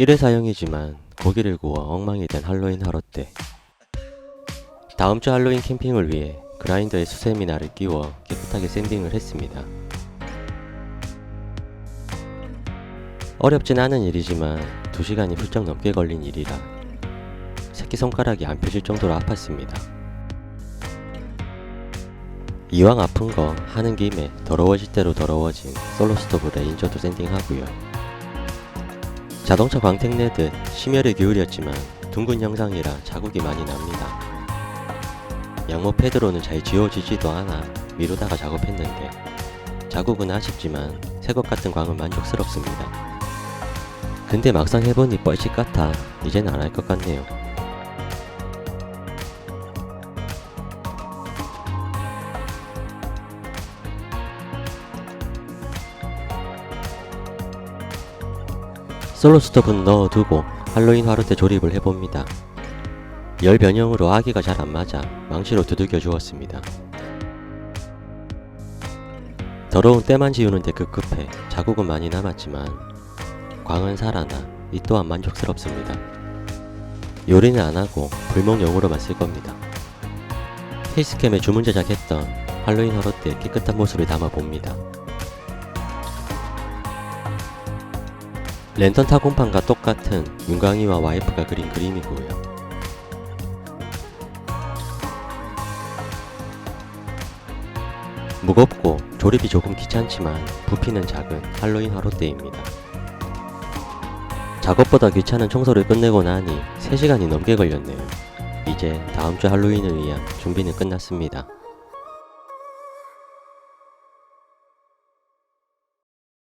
일회사용이지만 고기를 구워 엉망이 된 할로윈 하루 때 다음 주 할로윈 캠핑을 위해 그라인더에 수세미나를 끼워 깨끗하게 샌딩을 했습니다. 어렵진 않은 일이지만 2시간이 훌쩍 넘게 걸린 일이라 새끼손가락이 안 펴질 정도로 아팠습니다. 이왕 아픈 거 하는 김에 더러워질 대로 더러워진 솔로 스토브 레인저도 샌딩하고요. 자동차 광택 내듯 심혈을 기울였지만 둥근 영상이라 자국이 많이 납니다. 양모 패드로는 잘 지워지지도 않아 미루다가 작업했는데 자국은 아쉽지만 새것 같은 광은 만족스럽습니다. 근데 막상 해보니 뻘짓 같아 이젠 안 할 것 같네요. 솔로 스톱은 넣어두고 할로윈 하루 때 조립을 해봅니다. 열 변형으로 아기가 잘 안 맞아 망치로 두들겨 주었습니다. 더러운 때만 지우는데 급급해 자국은 많이 남았지만 광은 살아나 이 또한 만족스럽습니다. 요리는 안 하고 불멍용으로만 쓸 겁니다. 페이스캠에 주문 제작했던 할로윈 하루 때 깨끗한 모습을 담아 봅니다. 랜턴 타공판과 똑같은 윤광이와 와이프가 그린 그림이고요. 무겁고 조립이 조금 귀찮지만 부피는 작은 할로윈 하루 때입니다. 작업보다 귀찮은 청소를 끝내고 나니 3시간이 넘게 걸렸네요. 이제 다음 주 할로윈을 위한 준비는 끝났습니다.